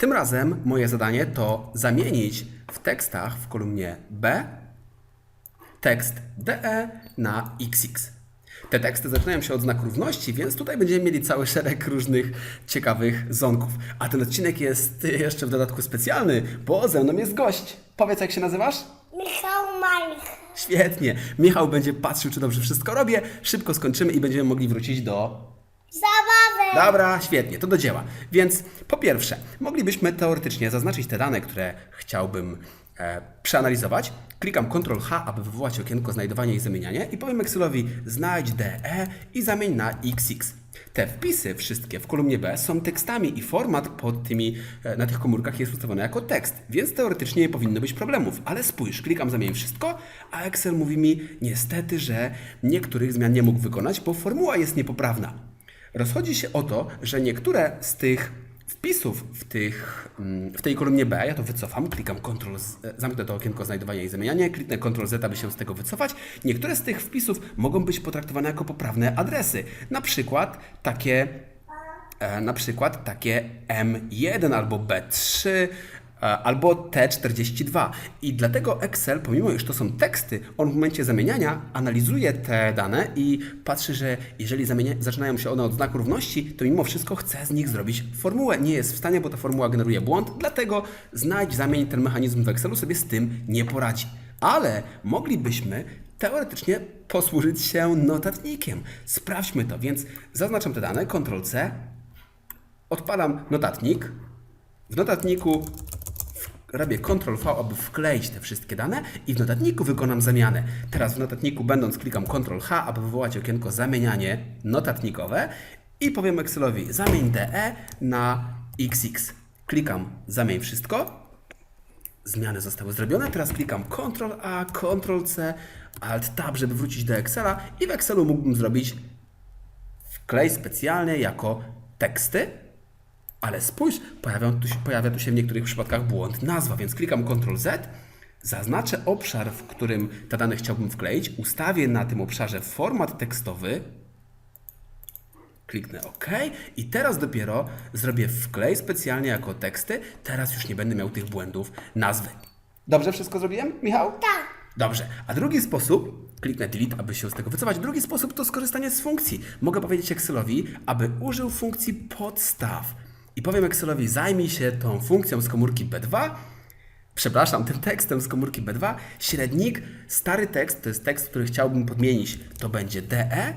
Tym razem moje zadanie to zamienić w tekstach w kolumnie B tekst DE na XX. Te teksty zaczynają się od znaku równości, więc tutaj będziemy mieli cały szereg różnych ciekawych zonków. A ten odcinek jest jeszcze w dodatku specjalny, bo ze mną jest gość. Powiedz, jak się nazywasz? Michał Malch. Świetnie. Michał będzie patrzył, czy dobrze wszystko robię. Szybko skończymy i będziemy mogli wrócić do Zabawy. Dobra, świetnie, to do dzieła. Więc po pierwsze, moglibyśmy teoretycznie zaznaczyć te dane, które chciałbym e, przeanalizować. Klikam Ctrl H, aby wywołać okienko znajdowania i zamieniania i powiem Excelowi znajdź DE i zamień na XX. Te wpisy wszystkie w kolumnie B są tekstami i format pod tymi, e, na tych komórkach jest ustawiony jako tekst, więc teoretycznie nie powinno być problemów. Ale spójrz, klikam zamień wszystko, a Excel mówi mi niestety, że niektórych zmian nie mógł wykonać, bo formuła jest niepoprawna. Rozchodzi się o to, że niektóre z tych wpisów w, tych, mm, w tej kolumnie B, ja to wycofam, klikam Ctrl, e, zamknę to okienko znajdowania i zamieniania, kliknę Ctrl Z, aby się z tego wycofać. Niektóre z tych wpisów mogą być potraktowane jako poprawne adresy. Na przykład takie, e, na przykład takie M1 albo B3 e, albo T42. I dlatego Excel, pomimo iż to są teksty, on w momencie zamieniania analizuje te dane i patrzy, że jeżeli zamienia, zaczynają się one od znaku równości, to mimo wszystko chce z nich zrobić formułę. Nie jest w stanie, bo ta formuła generuje błąd, dlatego znajdź, zamień ten mechanizm w Excelu sobie z tym nie poradzi. Ale moglibyśmy teoretycznie posłużyć się notatnikiem. Sprawdźmy to, więc zaznaczam te dane, Ctrl-C, odpalam notatnik. W notatniku robię Ctrl-V, aby wkleić te wszystkie dane i w notatniku wykonam zamianę. Teraz w notatniku będąc klikam Ctrl-H, aby wywołać okienko zamienianie notatnikowe i powiem Excelowi zamień DE na XX. Klikam zamień wszystko. Zmiany zostały zrobione. Teraz klikam Ctrl-A, Ctrl-C, Alt-Tab, żeby wrócić do Excela i w Excelu mógłbym zrobić wklej specjalnie jako teksty, ale spójrz, pojawią tu się, pojawia tu się w niektórych przypadkach błąd nazwa, więc klikam Ctrl Z, zaznaczę obszar, w którym te dane chciałbym wkleić, ustawię na tym obszarze format tekstowy, kliknę OK i teraz dopiero zrobię wklej specjalnie jako teksty, teraz już nie będę miał tych błędów nazwy. Dobrze wszystko zrobiłem, Michał? Tak. Dobrze, a drugi sposób, kliknę delete, aby się z tego wycofać. Drugi sposób to skorzystanie z funkcji. Mogę powiedzieć Excelowi, aby użył funkcji podstaw. I powiem Excelowi, zajmij się tą funkcją z komórki B2, przepraszam, tym tekstem z komórki B2. Średnik, stary tekst, to jest tekst, który chciałbym podmienić, to będzie DE,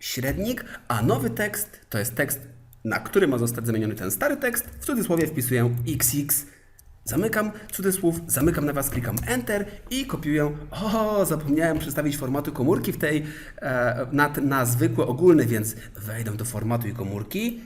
średnik, a nowy tekst to jest tekst, na który ma zostać zamieniony ten stary tekst. W cudzysłowie wpisuję XX. Zamykam cudzysłów, zamykam na was, klikam Enter i kopiuję. O, zapomniałem przestawić formatu komórki w tej e, na, na zwykłe ogólny, więc wejdę do formatu i komórki.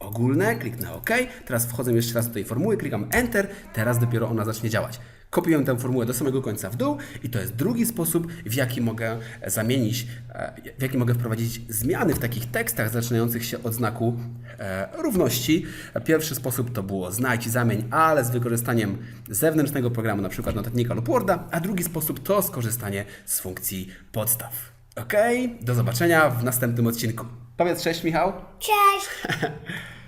Ogólne, kliknę OK. Teraz wchodzę jeszcze raz do tej formuły, klikam Enter. Teraz dopiero ona zacznie działać. Kopiuję tę formułę do samego końca w dół i to jest drugi sposób, w jaki mogę zamienić, e, w jaki mogę wprowadzić zmiany w takich tekstach zaczynających się od znaku e, równości. Pierwszy sposób to było znajdź i zamień, ale z wykorzystaniem zewnętrznego programu, przykład notatnika lub Worda, a drugi sposób to skorzystanie z funkcji podstaw. OK, do zobaczenia w następnym odcinku. Powiedz cześć, Michał. Cześć.